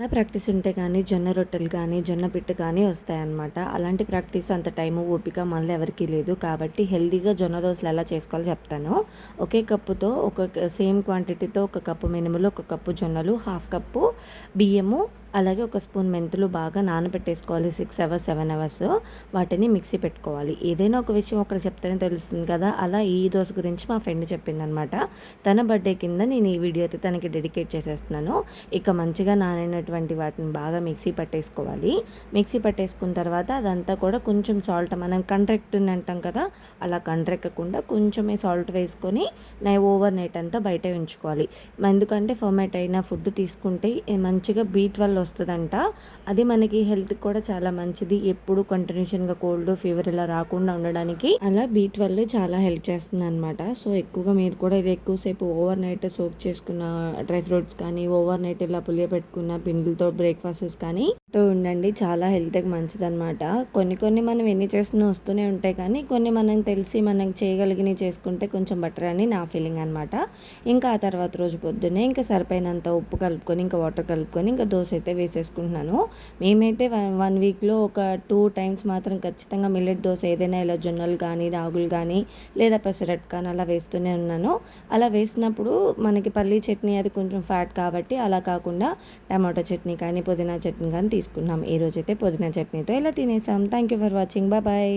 అలా ప్రాక్టీస్ ఉంటే కానీ జొన్న రొట్టెలు కానీ జొన్న పిట్టు కానీ వస్తాయన్నమాట. అలాంటి ప్రాక్టీస్ అంత టైము ఓపిక మనలో ఎవరికీ లేదు. కాబట్టి హెల్తీగా జొన్న దోశలు ఎలా చేసుకోవాలో చెప్తాను. ఒకే కప్పుతో ఒక సేమ్ క్వాంటిటీతో ఒక కప్పు మినుములు ఒక కప్పు జొన్నలు హాఫ్ కప్పు బియ్యము అలాగే ఒక స్పూన్ మెంతులు బాగా నానబెట్టేసుకోవాలి. సిక్స్ అవర్స్ సెవెన్ అవర్స్ వాటిని మిక్సీ పెట్టుకోవాలి. ఏదైనా ఒక విషయం ఒకరు చెప్తేనే తెలుస్తుంది కదా? అలా ఈ దోశ గురించి మా ఫ్రెండ్ చెప్పిందనమాట. తన బర్త్డే కింద నేను ఈ వీడియో అయితే తనకి డెడికేట్ చేసేస్తున్నాను. ఇక మంచిగా నానినటువంటి వాటిని బాగా మిక్సీ పట్టేసుకోవాలి. మిక్సీ పట్టేసుకున్న తర్వాత అదంతా కూడా కొంచెం సాల్ట్ మనం కండ్రెక్ట్ అంటాం కదా? అలా కండ్రెక్కకుండా కొంచెమే సాల్ట్ వేసుకొని నై ఓవర్ నైట్ అంతా బయట ఉంచుకోవాలి. ఎందుకంటే ఫర్మేట్ అయిన ఫుడ్ తీసుకుంటే మంచిగా బీట్ వల్ల ట్వెల్వ్ వస్తుందంట. అది మనకి హెల్త్ కూడా చాలా మంచిది. ఎప్పుడు కంటిన్యూషన్గా కోల్డ్ ఫీవర్ ఇలా రాకుండా ఉండడానికి అలా బీ ట్వెల్వ్ చాలా హెల్ప్ చేస్తుంది అనమాట సో ఎక్కువగా మీరు కూడా ఇది ఎక్కువసేపు ఓవర్ నైట్ సోక్ చేసుకున్న డ్రై ఫ్రూట్స్ కానీ ఓవర్ నైట్ ఇలా పులియబెట్టుకున్న పిండిలతో బ్రేక్ఫాస్ట్స్ కానీ ఉండండి. చాలా హెల్త్కి మంచిదనమాట కొన్ని కొన్ని మనం ఎన్ని చేస్తున్నా వస్తూనే ఉంటాయి కానీ కొన్ని మనం తెలిసి మనం చేయగలిగినవి చేసుకుంటే కొంచెం బెటర్ అని నా ఫీలింగ్ అనమాట ఇంకా ఆ తర్వాత రోజు పొద్దున్నే ఇంకా సరిపోయినంత ఉప్పు కలుపుకొని ఇంకా వాటర్ కలుపుకొని ఇంకా దోశ అయితే వేసేసుకుంటున్నాను. మేమైతే వన్ వీక్లో ఒక టూ టైమ్స్ మాత్రం ఖచ్చితంగా మిల్లెట్ దోశ ఏదైనా ఇలా జొన్నలు కానీ రాగులు కానీ లేదా పెసరట్ కానీ అలా వేస్తూనే ఉన్నాను. అలా వేసినప్పుడు మనకి పల్లీ చట్నీ అది కొంచెం ఫ్యాట్ కాబట్టి అలా కాకుండా టమాటో చట్నీ కానీ పుదీనా చట్నీ కానీ తీసుకున్నాం. ఈరోజైతే పుదీనా చట్నీతో ఇలా తినేసాం. Thank you for watching bye